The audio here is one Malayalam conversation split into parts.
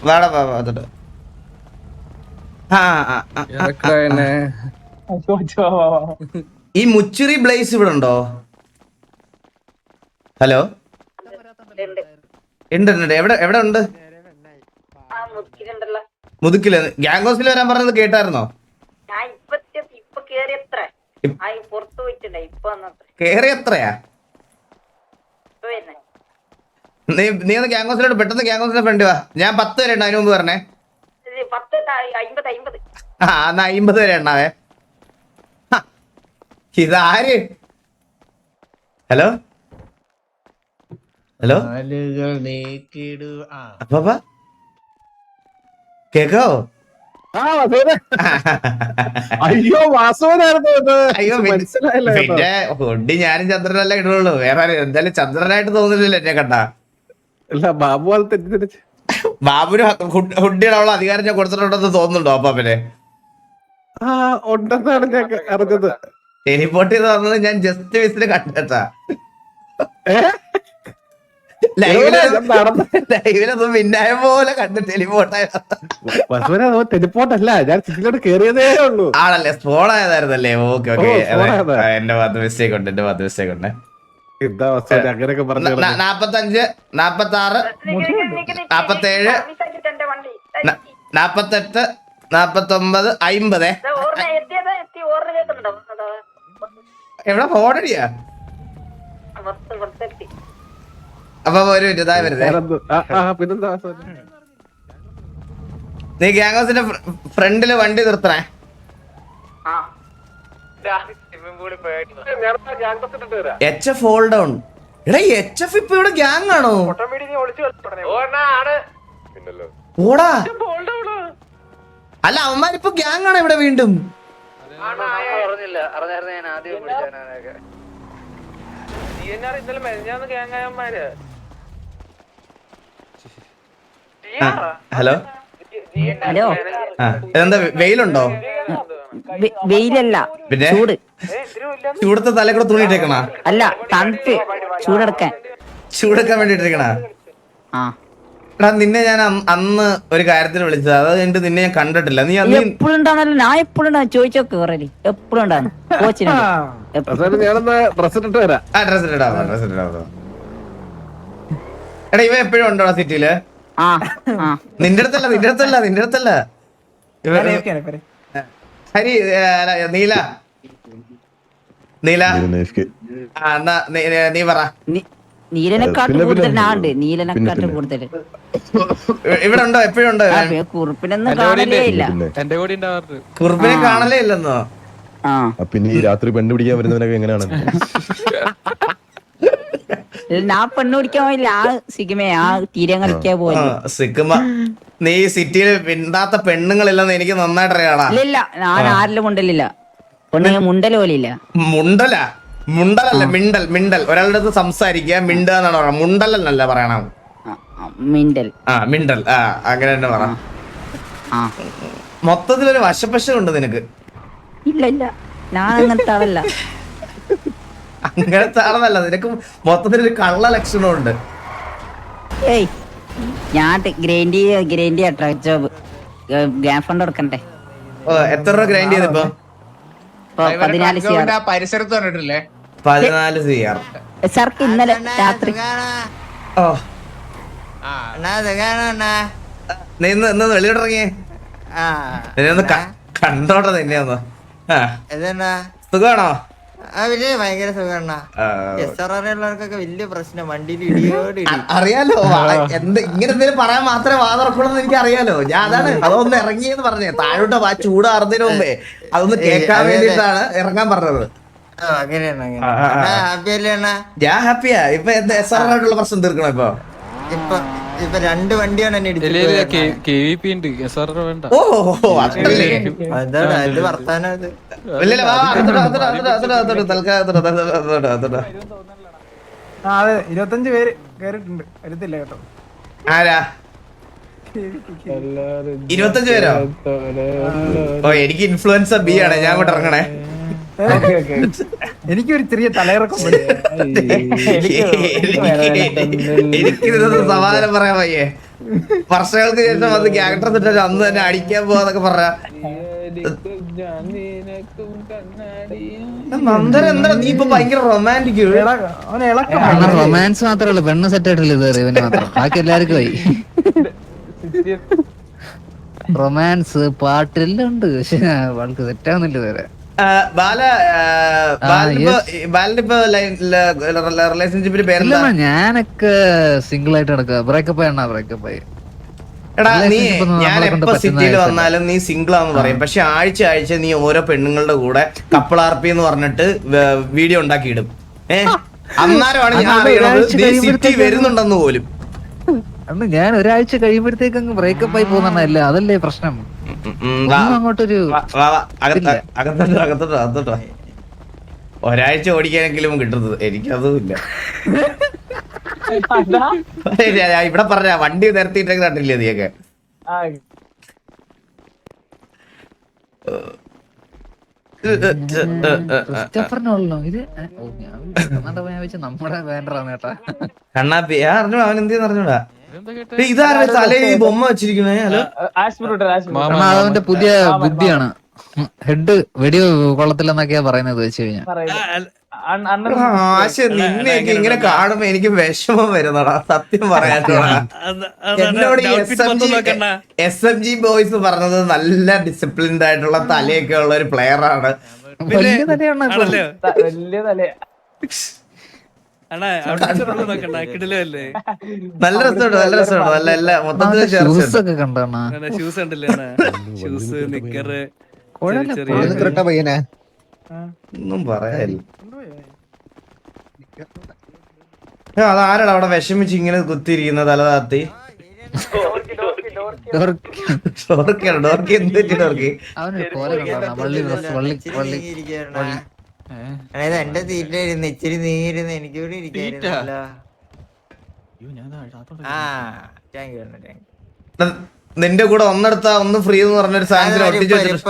വാടാ വാ വാ. ഈ മുച്ചിറി ബ്ലേസ് ഇവിടെ ഉണ്ടോ? ഹലോ? ഉണ്ട് ഉണ്ട് എവിടെ എവിടെ ഉണ്ട്? മുതുക്കിൽ ഗ്യാങ്കോസിൽ വരാൻ പറഞ്ഞത് കേട്ടായിരുന്നോ? ഞാൻ ഇപ്പൊ ഇപ്പൊ കേറി എത്ര ഇപ്- ആ ഈ പുറത്ത് പോയിട്ടുണ്ടായി ഇപ്പൊ വന്നത്ര കേറി എത്രയാ ഇപ്പൊ വരുന്നേ നീ നീ ഒന്ന് ഗ്യാങ്കോസിലോട്ട് പെട്ടെന്ന് ഗ്യാങ്കോസിന്റെ ഫ്രണ്ട് വാ. ഞാൻ പത്ത് വരെ ഉണ്ട് അതിന് മുമ്പ് പറഞ്ഞേ. ആ എന്നാ അയിമ്പത് വരെ ഉണ്ടാവേ ഇതാര്? ഹലോ? ഹലോ? അപ്പാ കേക്കോ? അയ്യോ. അയ്യോ പിന്നെ- മനസ്സിലായില്ല കേട്ടോ. പിന്നെ ഹുഡി ഞാനും ചന്ദ്രനല്ല ഇടുള്ളൂ. വേറെ എന്തായാലും ചന്ദ്രനായിട്ട് തോന്നുന്നില്ല എന്നെ കണ്ട. ഇല്ല ബാബു അത് തെറ്റിദ്ധരിച്ച്. ബാബുന് ഹുഡ്- ഹുഡിയുടെ അധികാരം ഞാൻ കൊടുത്തിട്ടുണ്ടെന്ന് തോന്നുന്നുണ്ടോ അപ്പാപ്പനെ? ആ ഉണ്ടെന്നാണ് ഞാൻ അറിഞ്ഞത്. ടെലിപോർട്ട് ചെയ്ത് വന്നത് ഞാൻ ജസ്റ്റ് മിസ്സിന് നടന്ന ലൈവിലൊന്നും മിന്നായ പോലെ കണ്ട് ഞാൻ കേറിയതേ ഉള്ളൂ. ആണല്ലേ സ്പോൺ ആയതായിരുന്നല്ലേ? Okay okay. എന്റെ ഭാഗത്ത് മിസ്റ്റേക്ക് ഉണ്ട് എന്റെ ഭാഗത്ത് മിസ്റ്റേക്ക് ഉണ്ട്. അങ്ങനെയൊക്കെ പറഞ്ഞു ന- നാപ്പത്തഞ്ച് നാപ്പത്തി ആറ് നാപ്പത്തേഴ്. നാപ്പത്തെട്ട് നാപ്പത്തൊമ്പത് അയിമ്പത്. എവിടെ? ഫോണടിയാ അപ്പൊ ഒരു ഇതായി വരുന്നേ. നീ ഗ്യാങ് ഫ്രണ്ടിൽ വണ്ടി നിർത്തണേ. ആ. എച്ച് എഫ് ഹോൾ ഡൗൺ എടാ എച്ച് എഫ് ഇപ്പൊ ഇവിടെ ഗ്യാങ് ആണോ? ഓടാ. അല്ല അവന്മാരിപ്പോ ഗ്യാങ് ആണോ ഇവിടെ വീണ്ടും? ഹലോ? ഹലോ എന്താ വെയിലുണ്ടോ? വെയിലല്ല. പിന്നെ? ചൂട്. ചൂടത്തെ തലക്കൂടെ തുണി ഇട്ടേക്കണ? അല്ല തണുപ്പ് ചൂടെടുക്കാൻ. ചൂടെടുക്കാൻ വേണ്ടി ഇട്ടേക്കണ? ആ. എടാ നിന്നെ ഞാൻ അന്ന് അന്ന് ഒരു കാര്യത്തിന് വിളിച്ചത്. അത് കഴിഞ്ഞിട്ട് നിന്നെ ഞാൻ കണ്ടിട്ടില്ല. നീ അന്ന് എപ്പോഴും ഉണ്ടാവുന്നല്ലോ ഞാൻ എപ്പോഴും ഉണ്ടാവും. ചോദിച്ചോക്കെ കുറേ എപ്പോഴും ഉണ്ടാവുന്നു. കോച്ചിനുണ്ട് എപ്പ- വാസുവിനെ ഞാനൊന്ന് ഡ്രസ് ഇട്ടിട്ട് വരാം. ആ ഡ്രസ് ഇടാ ഡ്രസ് ഇടാ എടാ ഇവ എപ്പോഴും ഉണ്ടോ സിറ്റിയിൽ? ആ ആ. നിന്റെ അടുത്തല്ല നിന്റെ അടുത്തല്ല നിന്റെ അടുത്തല്ല. ഇവ- ഹരി നീല. നീല. ആ എന്നാ നീ- പറ. നീലനെക്കാട്ട് കൂടുതൽ നീലനെക്കാട്ട്. കൂടുതൽ. ഇവിടെ ഉണ്ടോ എപ്പോഴും ഉണ്ടോ ആ, പിന്നെ കുറുപ്പിനൊന്നും കാണലേ ഇല്ല. പിന്നെ കുറുപ്പിനെ കാണലേ ഇല്ലെന്നോ? പിന്നെ ഈ രാത്രി പെണ്ണ് പിടിക്കാൻ വരുന്നവനൊക്കെ എങ്ങനെയാണ്? ഞാൻ പെണ്ണ് പിടിക്കാൻ പോയില്ല. ആ സിഗമേ ആ തീരം കളിക്കാൻ ആ, പോയില്ല. നീ സിറ്റിയിൽ മിണ്ടാത്ത പെണ്ണുങ്ങളില്ലെന്ന് എനിക്ക് നന്നായിട്ട് അറിയാടാ ഇല്ല ഞാൻ ആരിലും മുണ്ടലില്ല. പെണ്ണുങ്ങൾ മുണ്ടൽ പോലില്ല. മുണ്ടല? മുണ്ടലല്ല മിണ്ടൽ മിണ്ടൽ. ഒരാളുടെ അടുത്ത് സംസാരിക്കുക മിണ്ടുക എന്നാണ് പറയുന്നത്. മുണ്ടലെന്നല്ല പറയണം മിണ്ടൽ. ആ മിണ്ടൽ. ആ അങ്ങനെ തന്നെ പറ. ആ. മൊത്തത്തിലൊരു വശപ്പശ ഉണ്ട് നിനക്ക്. ഇല്ല ഇല്ല. ഞാൻ അങ്ങനത്തെ ആളല്ല. അങ്ങനത്തെ ആളെന്നല്ല നിനക്ക് മൊത്തത്തിൽ ഒരു കള്ള ലക്ഷണമുണ്ട്. ഏയ് ഞാൻ ഗ്രൈൻഡ് ഗ്രൈൻഡ് ചെയ്യാ ട്രക്ക് ജോബ് ഗ്യാൻ ഫണ്ട് കൊടുക്കണ്ടേ? ഓ, എത്ര രൂപ ഗ്രൈൻഡ് ചെയ്തിപ്പോ ഇപ്പൊ? പതിനാല് സി ആർ പരിസരത്ത് കണ്ടിട്ടില്ലേ പതിനാല് സി ആർ സാർക്ക് ഇന്നലെ രാത്രി. ഓ. നീ ഇന്ന് ഇന്ന് വെളിയോട്ടിറങ്ങിയേ നിന്നെ ഒന്ന് കണ്ടോട്ടെ നിന്നെ ഒന്ന്. സുഖമാണോ ആ വലിയ ഭയങ്കര സുഖമാണ് എസ് ആർ ആർ ഉള്ളവർക്കൊക്കെ വലിയ പ്രശ്നം. വണ്ടിയിൽ ഇടിയോട് അറിയാലോ എന്ത് ഇങ്ങനെ എന്തെങ്കിലും പറയാൻ മാത്രമേ വാ തുറക്കുള്ളൂ എന്ന് എനിക്ക് അറിയാലോ ഞാൻ അതാണ് അതൊന്ന് ഇറങ്ങിയെന്ന് പറഞ്ഞേ. താഴോട്ട് ആ ചൂടാറുന്നതിന് മുമ്പേ. അതൊന്ന് കേൾക്കാൻ വേണ്ടിട്ടാണ്. വേണ്ടിയിട്ടാണ് ഇറങ്ങാൻ പറഞ്ഞത്. ഞാൻ ഹാപ്പിയാ. ഇപ്പൊ എന്താ എസ് ആർ ആയിട്ടുള്ള പ്രശ്നം തീർക്കണം ഇപ്പൊ? ഇപ്പൊ ഇപ്പൊ രണ്ട് വണ്ടിയാണ് എന്നെ വേണ്ട. ഓ അതല്ലേ എന്താണ് അത് വർത്താനം. ആ ഇരുപത്തഞ്ച് പേര് കേറിട്ടുണ്ട് വരുത്തില്ല കേട്ടോ. ആരാ? ഇരുപത്തഞ്ച് പേരോ? ഓ എനിക്ക് ഇൻഫ്ലുവൻസർ ബി ആണ്. ഞാൻ അങ്ങോട്ട് ഇറങ്ങണേ. എനിക്കൊരു ചെറിയ തലയിറക്കം സമാധാനം പറയാൻ വയ്യേ. വർഷങ്ങൾക്ക് ശേഷം അത് ക്യാരക്ടർ എന്നിട്ട് അന്ന് തന്നെ അടിക്കാൻ പോവാന്നൊക്കെ പറഞ്ഞ. കാരണം റൊമാൻസ് മാത്രമേ ഉള്ളൂ. പെണ്ണ് സെറ്റ് ആയിട്ടില്ല ഇതുവരെ ഇവന് മാത്രം. ബാക്കി എല്ലാവർക്കും ആയി. റൊമാൻസ് പാട്ടെല്ലാം ഉണ്ട് പക്ഷെ അവൾക്ക് സെറ്റ് ആവുന്നില്ല ഇതുവരെ. ബാല ബാലിപ്പോ ബാലിനിപ്പോ റിലേഷൻഷിപ്പിന്റെ അണ്ണാ, ഞാനൊക്കെ സിംഗിൾ ആയിട്ട് നടക്കുക. ബ്രേക്കപ്പ് ആയി ബ്രേക്കപ്പ് ആയി. എടാ നീ ഞാൻ എപ്പോ സിറ്റിയിൽ വന്നാലും നീ സിംഗിൾ ആന്ന് പറയും. പക്ഷെ ആഴ്ച ആഴ്ച നീ ഓരോ പെണ്ണുങ്ങളുടെ കൂടെ കപ്പിൾ ആർപ്പി എന്ന് പറഞ്ഞിട്ട് വീഡിയോ ഉണ്ടാക്കിയിടും. ഏഹ് അന്നാരമാണ് അന്നേരമാണ് ഞാൻ അറിയണത് നീ സിറ്റി വരുന്നുണ്ടെന്ന് പോലും. അന്ന് ഞാൻ ഒരാഴ്ച കഴിയുമ്പോഴത്തേക്ക് അങ്ങ് ബ്രേക്കപ്പ് ആയി പോകുന്നല്ല അതല്ലേ പ്രശ്നം? അങ്ങോട്ടൊരു ഒരാഴ്ച ഓടിക്കാനെങ്കിലും കിട്ടുന്നത് എനിക്കതും ഇല്ല. ഞാൻ ഇവിടെ പറഞ്ഞ വണ്ടി നിരത്തിയിട്ടൊക്കെ കണ്ടില്ലേ നീയൊക്കെ? ക്രിസ്റ്റഫറിനുള്ളോ? ഇത് ഓ, ഞാൻ കണ്ണാണ്ട ഞാൻ വെച്ച് നമ്മുടെ വേണ്ടറാണ് കേട്ടാ. കണ്ണാപ്പി ആ അറിഞ്ഞൂടാ അവൻ എന്ത് അറിഞ്ഞൂടാ? തലയിൽ ഈ ബൊമ്മ വെച്ചിരിക്കണേ? ഹലോ? കാരണം അതവന്റെ പുതിയ ബുദ്ധിയാണ്. ഹെഡ് വെടി കൊള്ളത്തില്ലെന്നൊക്കെയാ പറയുന്നത് വെച്ച് കഴിഞ്ഞാൽ ആശ നിന്നെയൊക്കെ ഇങ്ങനെ കാണുമ്പോ എനിക്ക് വിഷമം വരുന്നടാ സത്യം പറയാനുള്ള എന്നോട് S M G S M G boys പറഞ്ഞത് നല്ല ഡിസിപ്ലിൻഡ് ആയിട്ടുള്ള തലയൊക്കെ ഉള്ള ഒരു പ്ലെയർ ആണ്. വലിയ തലയാണ് വലിയ തലയാ. നല്ല രസമുണ്ട് നല്ല രസമുണ്ട്. നല്ല എല്ലാ മൊത്തത്തിൽ ഷൂസ് ഒക്കെ കണ്ടാണ് ഒന്നും പറയാനില്ല. ഏ, അതാരടാ അവിടെ വിഷമിച്ച് ഇങ്ങനെ കുത്തിയിരിക്കുന്ന തല താത്തി? ഡോർക്കാണ് ഡോർക്കി എന്ത് പറ്റി ഡോർക്കി? അതായത് എന്റെ സീറ്റിലിരുന്ന് ഇച്ചിരി നീരുന്ന് എനിക്ക് കൂടി ഇരിക്കായിരുന്നല്ലോ ആ താങ്ക് യു താങ്ക് നിന്റെ കൂടെ ഒന്നെടുത്താ ഒന്ന് ഫ്രീ എന്ന് പറഞ്ഞൊരു ഒട്ടിച്ച് വെച്ചിട്ട്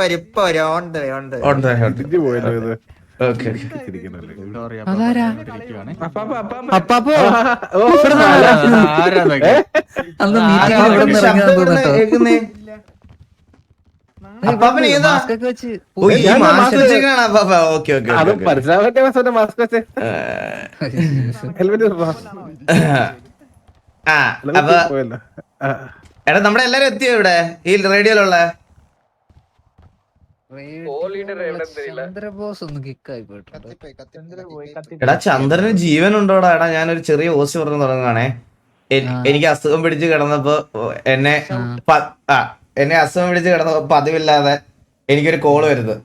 എടാ നമ്മുടെ എല്ലാരും എത്തിയോ ഇവിടെ? ഈ റേഡിയോയിലുള്ള? എടാ ചന്ദ്രന് ജീവൻ ഉണ്ടോടാ എടാ ഞാനൊരു ചെറിയ ഓസി പറഞ്ഞു തുടങ്ങുകയാണേ എനിക്ക് അസുഖം പിടിച്ച് കിടന്നപ്പോ എന്നെ ആ എന്നെ അസുഖം പിടിച്ച് കിടന്ന പതിവില്ലാതെ എനിക്കൊരു കോൾ വരുന്നത്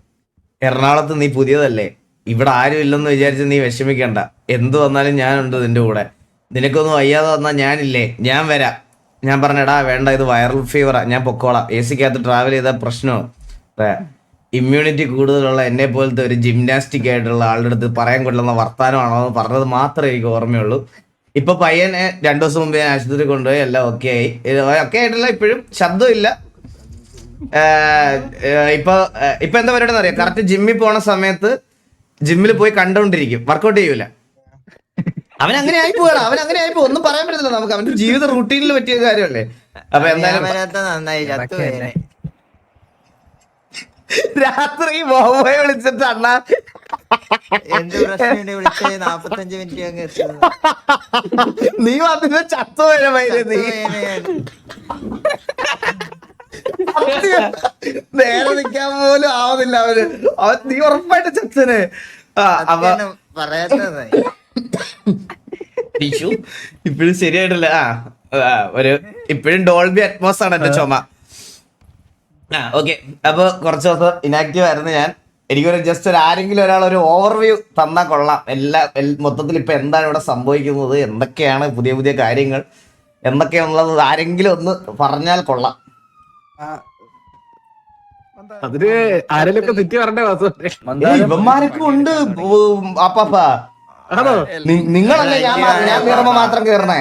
എറണാകുളത്ത് നീ പുതിയതല്ലേ? ഇവിടെ ആരും ഇല്ലെന്ന് വിചാരിച്ച് നീ വിഷമിക്കണ്ട. എന്ത് വന്നാലും ഞാനുണ്ട് നിന്റെ കൂടെ. നിനക്കൊന്നും വയ്യാതെ വന്നാൽ ഞാനില്ലേ? ഞാൻ വരാം. ഞാൻ പറഞ്ഞെടാ വേണ്ട ഇത് വൈറൽ ഫീവറാണ് ഞാൻ പൊക്കോളാം. എ സിക്കകത്ത് ട്രാവൽ ചെയ്ത പ്രശ്നമാണ് ഇമ്മ്യൂണിറ്റി കൂടുതലുള്ള എന്നെ പോലത്തെ ഒരു ജിംനാസ്റ്റിക് ആയിട്ടുള്ള ആളുടെ അടുത്ത് പറയാൻ കൊള്ളുന്ന വർത്താനമാണോ എന്ന് പറഞ്ഞത് മാത്രമേ എനിക്ക് ഓർമ്മയുള്ളൂ. ഇപ്പൊ പയ്യനെ രണ്ടു ദിവസം മുമ്പ് ഞാൻ ആശുപത്രി കൊണ്ടുപോയി. എല്ലാം ഓക്കെ ആയി. ഓക്കെ ആയിട്ടില്ല ഇപ്പോഴും ശബ്ദമില്ല. ഇപ്പൊ ഇപ്പൊ എന്താ പരിപാടി അറിയാം കറക്റ്റ് ജിമ്മിൽ പോണ സമയത്ത് ജിമ്മിൽ പോയി കണ്ടോണ്ടിരിക്കും. വർക്കൗട്ട് ചെയ്യൂല. അവൻ അങ്ങനെ ആയി പോകണം അവൻ അങ്ങനെ ആയി പോകും ഒന്നും പറയാൻ പറ്റത്തില്ല നമുക്ക്. അവന്റെ ജീവിത റൂട്ടീനിൽ പറ്റിയ കാര്യമല്ലേ? അപ്പൊ എന്തായാലും. രാത്രി ബോബോയെ വിളിച്ചിട്ട് അണ്ണ. എന്ത് പ്രശ്നം വിളിച്ചത്? നാപ്പത്തഞ്ച് മിനിറ്റ് അങ്ങ് എത്തുന്നു നീ വന്നിട്ട് ചത്തു വരെ നീ. നേരെ നിൽക്കാൻ പോലും ആവുന്നില്ല അവർ. അവൻ നീ ഉറപ്പായിട്ട് ചത്തന് ഇപ്പഴും ശരിയായിട്ടില്ല. ആ ആ, ഒരു ഇപ്പഴും ഡോൾബി അറ്റ്മോസ് ആണ് എന്റെ ചുമ. ആ ഓക്കെ. അപ്പൊ കുറച്ച് ദിവസം ഇനാക്റ്റീവ് ആയിരുന്നു ഞാൻ. എനിക്കൊരു ജസ്റ്റ് ഒരു ആരെങ്കിലും ഒരാൾ ഒരു ഓവർവ്യൂ തന്നാ കൊള്ളാം. എല്ലാ മൊത്തത്തിൽ ഇപ്പൊ എന്താണ് ഇവിടെ സംഭവിക്കുന്നത്? എന്തൊക്കെയാണ് പുതിയ പുതിയ കാര്യങ്ങൾ? എന്തൊക്കെയാണുള്ളത്? ആരെങ്കിലും ഒന്ന് പറഞ്ഞാൽ കൊള്ളാം. അതിന് ആരെങ്കിലും തെറ്റി പറഞ്ഞേ ഇവന്മാരൊക്കെ ഉണ്ട് അപ്പാപ്പാ. നിങ്ങളല്ലേ ഞാൻ ഞാൻ കയറുമ്പോ മാത്രം കേറണേ.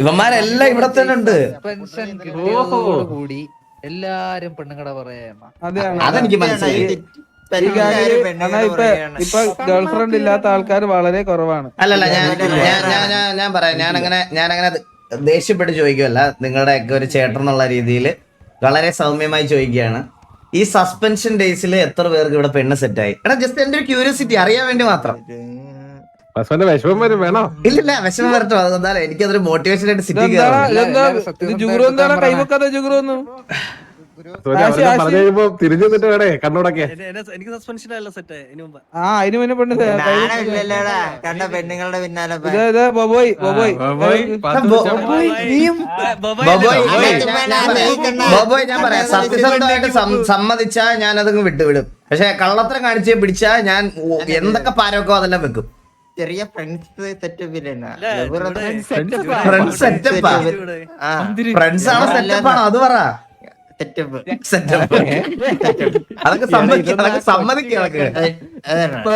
ഇവന്മാരെല്ലാം ഇവിടെ തന്നെ ഉണ്ട്. പെൻഷൻ കിട്ടിയതോടുകൂടി എല്ലാരും പെണ്ണുങ്ങടെ പറയാ അതെ അതെനിക്ക് മനസ്സിലായി. ഇപ്പൊ ഗേൾഫ്രണ്ട് ഇല്ലാത്ത ആൾക്കാർ വളരെ കുറവാണ്. അല്ലല്ല ഞാൻ ഞാൻ ഞാൻ ഞാൻ- ഞാൻ പറയാം. ഞാൻ അങ്ങനെ ഞാൻ അങ്ങനെ ദേഷ്യപ്പെട്ട് ചോദിക്കുമല്ല നിങ്ങളുടെ ഒക്കെ ഒരു ചേട്ടൻ എന്നുള്ള രീതിയിൽ വളരെ സൗമ്യമായി ചോദിക്കുകയാണ്. ഈ സസ്പെൻഷൻ ഡേയ്സിൽ എത്ര പേർക്ക് ഇവിടെ പെണ്ണ് സെറ്റായി എടാ ജസ്റ്റ് എന്റെ ഒരു ക്യൂരിയോസിറ്റി അറിയാൻ വേണ്ടി മാത്രം. വിഷമം വരും വേണോ? ഇല്ലില്ല വിഷമം വരട്ടോ. അതെന്തായാലും എനിക്കതൊരു മോട്ടിവേഷൻ ആയിട്ട് സിറ്റി കയറും നിന്നിട്ട് വേണേ കണ്ണോടൊക്കെ. ആ അതിന് മുന്നേ പെണ്ണ് കണ്ട പെണ്ണുങ്ങളുടെ പിന്നാലെ പോയി. ഇത് ഇത് ബൊബോയ് ബൊബോയ്. ബോബോയ് ഞാൻ- ഞാൻ പറയാം. ബോബോയ് ഞാൻ പറയാം. സത്യസന്ധമായിട്ട് സമ്മതിച്ചാ ഞാൻ അതങ്ങ് വിട്ടുവിടും. പക്ഷെ കള്ളത്തരം കാണിച്ച് പിടിച്ചാ ഞാൻ എന്തൊക്കെ പാരമൊക്കെ അതെല്ലാം വെക്കും. ചെറിയ ഫ്രണ്ട്സ് സെറ്റപ്പിലാണ് ഫ്രണ്ട്സ് സെറ്റപ്പാ ആ. ഫ്രണ്ട്സ് ആണോ സെറ്റപ്പ് ആണ്? അത് പറ. സെറ്റപ്പ്. നീ അപ്പൊ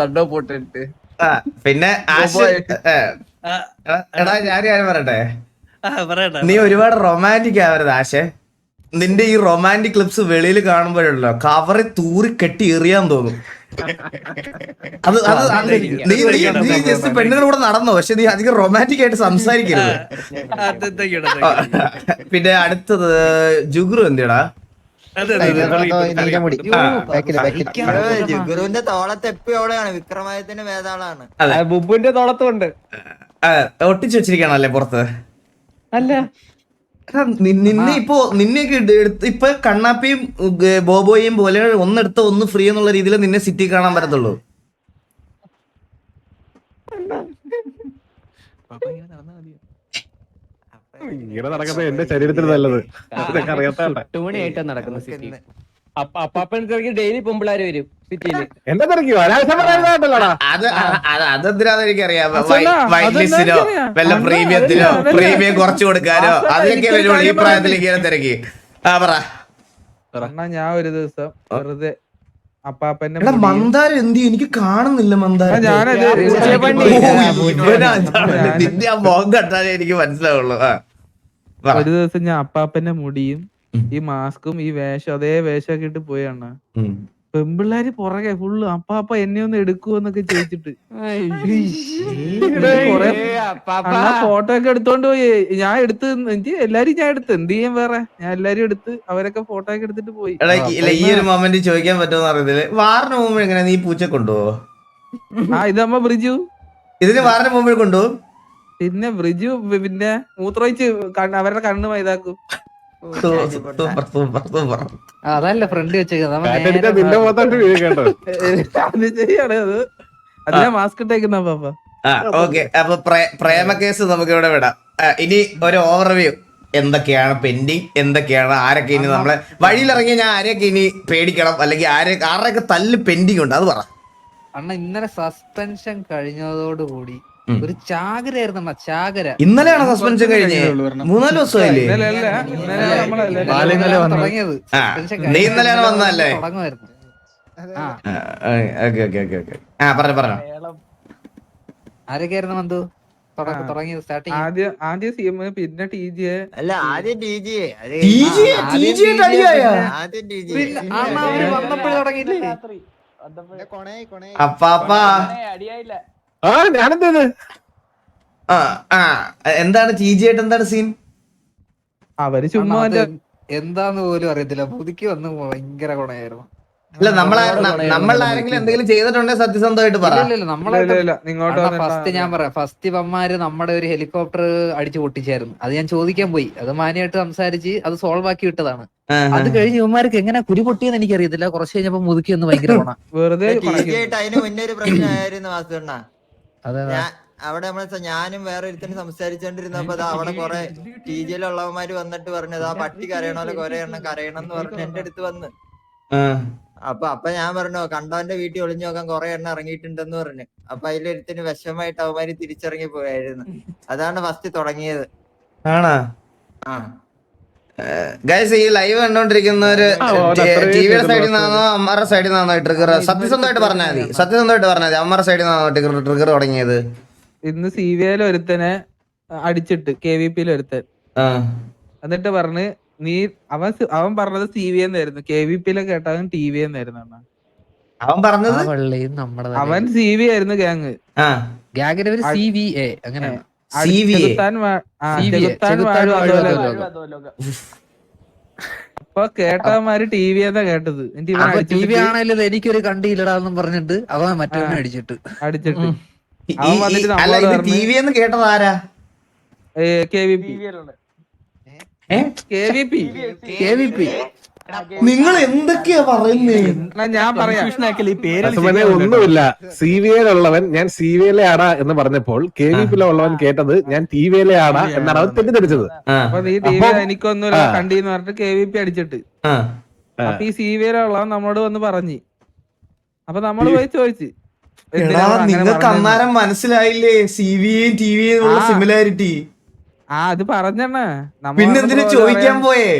വന്ന് പോട്ടിട്ട് പിന്നെ എടാ ഞാൻ കാര്യം പറയട്ടെ? നീ ഒരുപാട് റൊമാന്റിക് ആവരുത് ആശേ. നിന്റെ ഈ റൊമാന്റിക് ക്ലിപ്സ് വെളിയിൽ കാണുമ്പോഴല്ലോ കവറി തൂറി കെട്ടി എറിയാൻ തോന്നും. അത് അത് നീ നീ നീ ജസ്റ്റ് പെണ്ണുങ്ങളുടെ കൂടെ നടന്നോ പക്ഷെ നീ അധികം റൊമാന്റിക് ആയിട്ട് സംസാരിക്കരുത്. പിന്നെ അടുത്തത് ജുഗ്രു എന്തിടാ ജുഗുറുവിന്റെ തോളത്ത് എപ്പോഴാണ് അവിടെയാണ്. വിക്രമാദിത്യന്റെ വേതാളാണ് അതെ. ബുബുന്റെ തോളത്തുണ്ട് ഒട്ടിച്ചു വെച്ചിരിക്കണല്ലേ പുറത്ത്? അല്ല. നിന്നെ ഇപ്പോ നിന്നെയൊക്കെ ഇപ്പൊ കണ്ണാപ്പിയും ബോബോയും പോലെ ഒന്നെടുത്ത ഒന്ന് ഫ്രീ എന്നുള്ള രീതിയിൽ നിന്നെ സിറ്റി കാണാൻ പറ്റത്തുള്ളൂ. ഇങ്ങനെ നടക്കുന്നത് എന്റെ ശരീരത്തിന് നല്ലത്. ഇതൊക്കെ തിരക്കി ഡെയിലി പൊമ്പിളാര് വരും സിറ്റിയിൽ. എന്താ തിരക്കിയോ അനാവശ്യം പറയുന്നതായിട്ടല്ലോടാ അത് അതെന്തിനാന്ന് എനിക്കറിയാം. വൈറ്റ് ലിസ്റ്റിനോ വല്ല അറിയാം. പ്രീമിയത്തിനോ പ്രീമിയം കുറച്ചു കൊടുക്കാനോ വരുള്ളൂ ഈ പ്രായത്തിലേക്ക് ഇങ്ങനെ തിരക്കി. ആ പറ. ഞാൻ ഒരു ദിവസം വെറുതെ അപ്പാപ്പന്റെ മന്ദാരം എന്ത് എനിക്ക് കാണുന്നില്ല മന്ദാരം. ഞാനത് എനിക്ക് മനസ്സിലാവുള്ളൂ. ആ ഒരു ദിവസം ഞാൻ അപ്പാപ്പന്റെ മുടിയും. ഈ മാസ്കും ഈ വേഷം അതേ വേഷം വേഷമൊക്കെ ഇട്ട് പോയി അണ്ണ. പെമ്പിള്ളാര് പുറകെ ഫുള്ള് അപ്പാപ്പ എന്നെ ഒന്ന് എടുക്കുവെന്നൊക്കെ ചോദിച്ചിട്ട് ഫോട്ടോ ഒക്കെ എടുത്തോണ്ട് പോയി. ഞാൻ എടുത്ത് എനിക്ക് എല്ലാരും ഞാൻ എടുത്ത്. എന്ത് ചെയ്യാൻ വേറെ? ഞാൻ എല്ലാരും എടുത്ത് അവരൊക്കെ ഫോട്ടോ ഒക്കെ എടുത്തിട്ട് പോയി. ഈ- ഒരു മൊമെന്റ് ചോദിക്കാൻ പറ്റുമെന്ന് അറിയത്തില്ല. വാറിന് മുമ്പ് എങ്ങനെ നീ പൂച്ച കൊണ്ടുപോവോ? ആ ഇതമ്മ ബ്രിജു. ഇതിന് വാറിന് മുമ്പ് കൊണ്ടുപോകും? പിന്നെ ബ്രിജു പിന്നെ മൂത്രമൊഴിച്ച് അവരുടെ കണ്ണ് മൈതാക്കും സൂപ്പർ സൂപ്പർ സൂപ്പർ ആ, അതല്ല ഫ്രണ്ട് വെച്ചേക്കുന്നത് കാറ്റടിച്ചാ നിന്റെ മുഖത്തോട്ട് വീഴും കേട്ടോ. അത് ശരിയാണ് അത്. അതിനാ മാസ്ക് ഇട്ടേക്കുന്ന പാപ്പ. ആ ഓക്കെ. അപ്പൊ പ്രേ- പ്രേമ കേസ് നമുക്ക് ഇവിടെ വിടാം. ഇനി ഒരു ഓവർവ്യൂ എന്തൊക്കെയാണ് പെൻഡിങ് എന്തൊക്കെയാണ്? ആരൊക്കെ ഇനി നമ്മളെ വഴിയിലിറങ്ങി ഞാൻ ആരെയൊക്കെ ഇനി പേടിക്കണം? അല്ലെങ്കിൽ ആരെ ആരുടെയൊക്കെ തല്ല് പെൻഡിങ് ഉണ്ട്? അത് പറ. അണ്ണ ഇന്നലെ സസ്പെൻഷൻ കഴിഞ്ഞതോടുകൂടി. ഒരു ചാകരയായിരുന്നു ചാകര. ഇന്നലെയാണ് സസ്പെൻഷൻ കഴിഞ്ഞ്? മൂന്നാൽ ദിവസമായില്ലേ? തുടങ്ങിയത്. നീ ഇന്നലെയാണ് വന്നല്ലേ? തുടങ്ങുമായിരുന്നു. ഓക്കെ ഓക്കെ ഓക്കെ ഓക്കെ ആ പറഞ്ഞു പറഞ്ഞു. ആരൊക്കെയായിരുന്നു മന്തു തുടക്ക- തുടങ്ങിയത് സ്റ്റാർട്ടിങ് ആദ്യം ആദ്യം സി എം പിന്നെ ടി ജി അല്ല ആദ്യം ടി ജി അപ്പാപ്പാ. TG ആ ഞാനെന്തത് ആ ആ എന്താണ് ചീജിയായിട്ട് എന്താണ് സീൻ അവർ ചുമ്മാ എന്താന്ന് പോലും അറിയത്തില്ല. പുതുക്കി വന്ന് ഭയങ്കര ഗുണയായിരുന്നു അല്ല നമ്മളെ നമ്മൾ ആരെങ്കിലും എന്തെങ്കിലും ചെയ്തിട്ടുണ്ടെങ്കിൽ സത്യസന്ധമായിട്ട് ഫസ്റ്റ് ഞാൻ പറയാം. ഫസ്റ്റ് ഇവന്മാര് നമ്മുടെ ഒരു ഹെലികോപ്റ്റർ അടിച്ചു പൊട്ടിച്ചായിരുന്നു. അത് ഞാൻ ചോദിക്കാൻ പോയി. അത് മാന്യമായിട്ട് സംസാരിച്ച് അത് സോൾവ് ആക്കി വിട്ടതാണ്. അത് കഴിഞ്ഞ് ഇവന്മാർക്ക് എങ്ങനെ കുരു പൊട്ടിയെന്ന് എനിക്കറിയത്തില്ല. കുറച്ച് കഴിഞ്ഞപ്പോ മുതുക്കി ഒന്ന് ഭയങ്കര ഗുണ. വെറുതെ അതിന് മുന്നേ ഒരു പ്രശ്നമായിരുന്നു വാസുണ്ണ അവിടെ നമ്മളെ ഞാനും വേറെ ഒരുത്തനും സംസാരിച്ചോണ്ടിരുന്നപ്പോ അവിടെ കൊറേ ടി ജിയിലുള്ളവന്മാര് വന്നിട്ട് പറഞ്ഞത് ആ പട്ടി കരയണോലെ കൊറേ എണ്ണം കരയണം എന്ന് പറഞ്ഞ് എന്റെ അടുത്ത് വന്ന്. അപ്പൊ അപ്പൊ ഞാൻ പറഞ്ഞു കണ്ടവന്റെ വീട്ടിൽ ഒളിഞ്ഞു നോക്കാൻ കൊറേ എണ്ണം ഇറങ്ങിയിട്ടുണ്ടെന്ന് പറഞ്ഞു. അപ്പൊ അതിലൊരുത്തിന് വിഷമായിട്ട് അവന്മാര് തിരിച്ചിറങ്ങി പോയായിരുന്നു. അതാണ് ഫസ്റ്റ് തുടങ്ങിയത്. ആണോ? ആ. ഗൈസ് ഈ ലൈവ് കണ്ടോണ്ടിരിക്കുന്നവര് അത് ടിവിയുടെ സൈഡിൽ നിന്നാണോ അമ്മാരുടെ സൈഡിൽ നിന്നാണോ ട്രിഗർ സത്യസന്ധമായിട്ട് പറഞ്ഞാൽ മതി. സത്യസന്ധമായിട്ട് പറഞ്ഞാൽ മതി. അമ്മാരുടെ സൈഡിൽ നിന്നാണോ ട്രിഗർ ട്രിഗർ തുടങ്ങിയത്? ഇന്ന് സി വി ഐയിൽ ഒരുത്തനെ അടിച്ചിട്ട് കെ വി പിയിൽ ഒരുത്തൻ. ആ. എന്നിട്ട് പറഞ്ഞ് നീ അവൻ അവൻ പറഞ്ഞത് സി വി എന്നായിരുന്നു കെ വി പിയിലെ കേട്ടവൻ ടി വി എന്നായിരുന്നു. അവൻ പറഞ്ഞത്? അവൻ സി വി ആയിരുന്നു ഗാങ് ഒരു സി വി എ അങ്ങനെയാണ്. അപ്പൊ കേട്ടവന്മാര് ടി വി എന്നാ കേട്ടത്. എന്നിട്ട് ഇവൻ അപ്പൊ ടി വി ആണെങ്കിലും എനിക്കൊരു കണ്ടിയില്ലടാന്നും പറഞ്ഞിട്ട് അവൻ മറ്റവനെ അടിച്ചിട്ട്. അടിച്ചിട്ട്. ടി വി എന്ന് കേട്ടത് ആരാ? K V P. K V P. K V P. നിങ്ങൾ എന്തൊക്കെയാ പറയുന്നേ? ഞാൻ പറയാം. അസുമനെ ഒന്നുമില്ല. സി വി എയിലുള്ളവൻ ഞാൻ സി വി എയിലെ ആടാ എന്ന് പറഞ്ഞപ്പോൾ കെ വി പിയിലെ ഉള്ളവൻ കേട്ടത് ഞാൻ ടി വി എയിലെ ആടാ എന്നാണ് അവൻ തെറ്റിദ്ധരിച്ചത്. വി എനിക്കൊന്നുമില്ല ആ. കണ്ടീന്ന് പറഞ്ഞിട്ട് കെ വി പി അടിച്ചിട്ട്. ആ. അപ്പൊ ഈ സി വി നമ്മോട് വന്ന് പറഞ്ഞു. അപ്പൊ നമ്മൾ പോയി ചോദിച്ചു. നിങ്ങൾക്ക് അന്നേരം മനസ്സിലായില്ലേ? സി വിയും ടി വിയും ഉള്ള സിമിലാരിറ്റി ആ. അത് പറഞ്ഞെണ്ണ. പിന്നെ എന്തിനു ചോദിക്കാൻ പോയേ?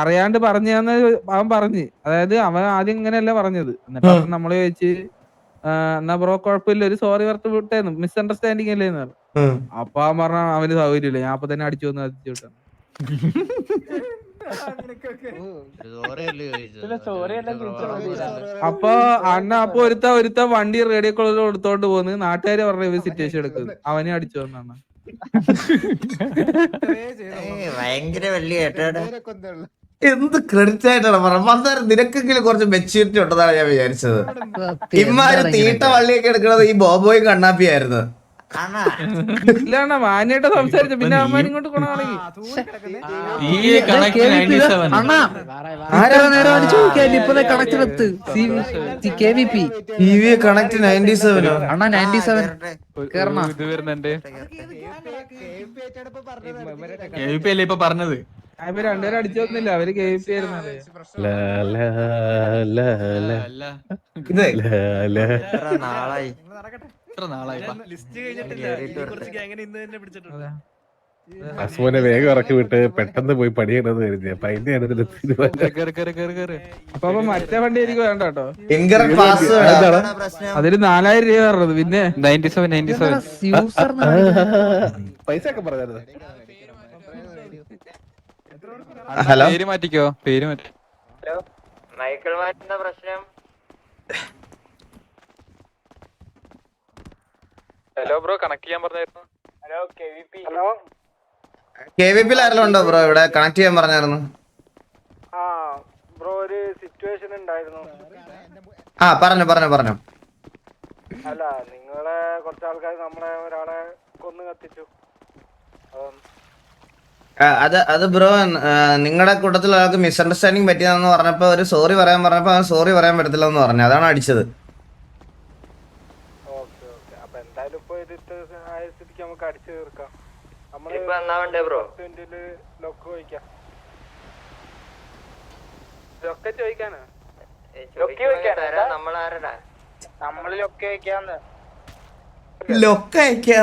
അറിയാണ്ട് പറഞ്ഞാന്ന് അവൻ പറഞ്ഞ്. അതായത് അവൻ ആദ്യം ഇങ്ങനെയല്ല പറഞ്ഞത്. എന്നിട്ട് നമ്മൾ ചോദിച്ച് എന്നാ ബ്രോ കുഴപ്പമില്ല. ഒരു സോറി വർത്ത് വിട്ടേന്ന്. മിസ്അണ്ടർസ്റ്റാൻഡിങ് അല്ലേ? എന്ന് പറഞ്ഞു. അപ്പൊ അവൻ പറഞ്ഞ അവന് സൗകര്യമില്ല. ഞാൻ അപ്പൊ തന്നെ അടിച്ചു വന്ന് അതിച്ചു വിട്ടാണ് അപ്പൊ അണ്ണ അപ്പൊ ഒരുത്ത ഒരുത്ത വണ്ടി റേഡിയോ കോളിൽ കൊടുത്തോണ്ട് പോന്ന്. നാട്ടുകാര് പറഞ്ഞ ഇവ സിറ്റുവേഷൻ എടുക്കുന്നത്. അവനെ അടിച്ചു വന്നാണ് ഭയങ്കര വലിയ കേട്ടോടെ എന്ത് ക്രെഡിറ്റ് ആയിട്ടാണ് പറഞ്ഞത്? മന്ദാരം നിനക്കെങ്കിലും കുറച്ച് മെച്യൂരിറ്റി ഉണ്ടെന്നാണ് ഞാൻ വിചാരിച്ചത്. ഇമ്മാര് തീട്ട വള്ളിയൊക്കെ എടുക്കുന്നത് ഈ ബോബോയും കണ്ണാപ്പിയായിരുന്നു. ഇല്ലാണ? മാന്യായിട്ട് സംസാരിച്ചു. പിന്നെ ഇങ്ങോട്ട് കൊണാണെങ്കിൽ ഇപ്പൊ കണക്ട് നയന്റി നയന്റി സെവൻ ഇപ്പൊ അവർ രണ്ടുപേരും അടിച്ചു വന്നില്ല അവർ കെ പി നാളായി? എത്ര നാളായി. അസുമനെ വേഗം ഇറക്കി വിട്ട് പെട്ടെന്ന് പോയി പണിയണമെന്ന് കരുതി. അപ്പൊ അതിന്റെ അപ്പൊ മറ്റേ വണ്ടി എനിക്ക് വേണ്ട കേട്ടോ. അതിന് നാലായിരം രൂപ പറഞ്ഞത്. പിന്നെ? യൂസർ പൈസ ഒക്കെ പറഞ്ഞായിരുന്നു. ഹലോ? പേര് മാറ്റിക്കോ പേര് മാറ്റി. മൈക്കിൾ മാറ്റുന്ന പ്രശ്നം. ഹലോ ബ്രോ കണക്ട് ചെയ്യാൻ പറഞ്ഞായിരുന്നു? കെ വി പിയിൽ ആരെല്ലാം ഉണ്ടോ ബ്രോ ഇവിടെ? കണക്ട് ചെയ്യാൻ പറഞ്ഞായിരുന്നു. ആ ബ്രോ ഒരു സിറ്റുവേഷൻ ഉണ്ടായിരുന്നു. ആ പറഞ്ഞു പറഞ്ഞു പറഞ്ഞു. അല്ല നിങ്ങളെ കുറച്ച് ആൾക്കാർ നമ്മളെ ഒരാളെ കൊന്നു കത്തിച്ചു. അത് അത് ബ്രോ നിങ്ങളുടെ കൂട്ടത്തിൽ ഒരാൾക്ക് മിസ്അണ്ടർസ്റ്റാൻഡിങ് പറ്റിയതെന്ന് പറഞ്ഞപ്പോ ഒരു സോറി പറയാൻ പറഞ്ഞപ്പോ അവൻ സോറി പറയാൻ പറ്റത്തില്ല എന്ന് പറഞ്ഞു. അതാണ് അടിച്ചത്. ലൊക്കെ ഓക്കെ.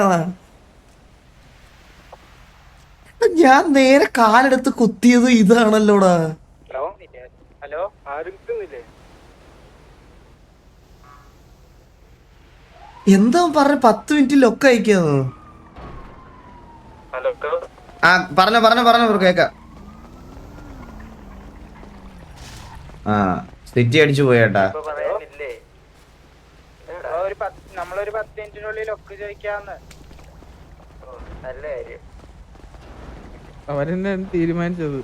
ഞാൻ നേരെ കാലെടുത്ത് കുത്തിയത് ഇതാണല്ലോടാ. ഹലോ? ഹലോ? ആരും കിട്ടുന്നില്ലേ? എന്താ പറഞ്ഞ പത്ത് മിനിറ്റ് ലൊക്ക അയക്കാന്ന് ആ പറഞ്ഞോ പറഞ്ഞോ പറഞ്ഞോ ബ്രോ കേക്കാം. ആ സിറ്റി അടിച്ചു പോയേട്ടാ. നമ്മളൊരു പത്ത് മിനിറ്റിനുള്ളിൽ ലൊക്ക് ചോദിക്കാന്ന്. നല്ല കാര്യം. അവരെന്നെ തീരുമാനിച്ചത്?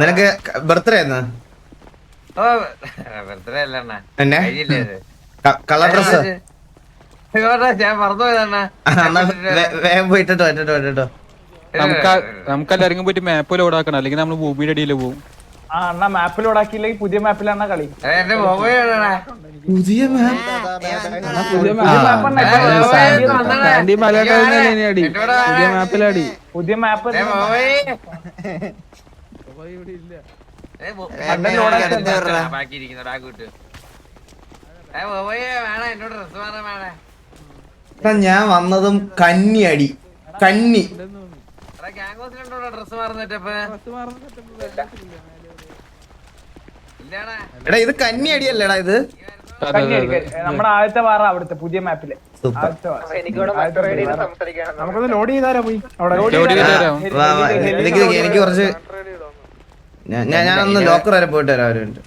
നിനക്ക് ബർത്ത്ഡേ എന്നെ? കളർ ഡ്രസ് ഞാൻ മറന്നുപോയതാണ് വേഗം പോയിട്ടോ നമുക്ക് എല്ലാവർക്കും പോയിട്ട് മാപ്പ് ലോഡാക്കണം അല്ലെങ്കിൽ നമ്മൾ ഭൂമിയുടെ അടിയിൽ പോകും ആ അണ്ണാ മാപ്പിൽ ഓടാക്കിയില്ലെങ്കിൽ പുതിയ മാപ്പിലാണ് കളി. എന്റെ മൊബൈലാണ് പുതിയ പുതിയ പുതിയ മാപ്പിലടി പുതിയ മാപ്പ് ഞാൻ വന്നതും കന്നി. അടി കന്നി ഡ്രസ് മാറുന്നിട്ടപ്പ ഇല്ലാടാ എടാ ഇത് കന്നി അടിയല്ലേടാ ഇത്. നമ്മുടെ ആദ്യത്തെ വാറ അവിടുത്തെ പുതിയ മാപ്പിൽ. നമുക്കൊന്ന് ലോഡ് ചെയ്താലോ പോയി. എനിക്ക് എനിക്ക് കുറച്ച് ഞാൻ ഞാൻ- ഞാനൊന്ന് ലോക്കർ വരെ പോയിട്ട് വരാം ഒരു മിനിറ്റ്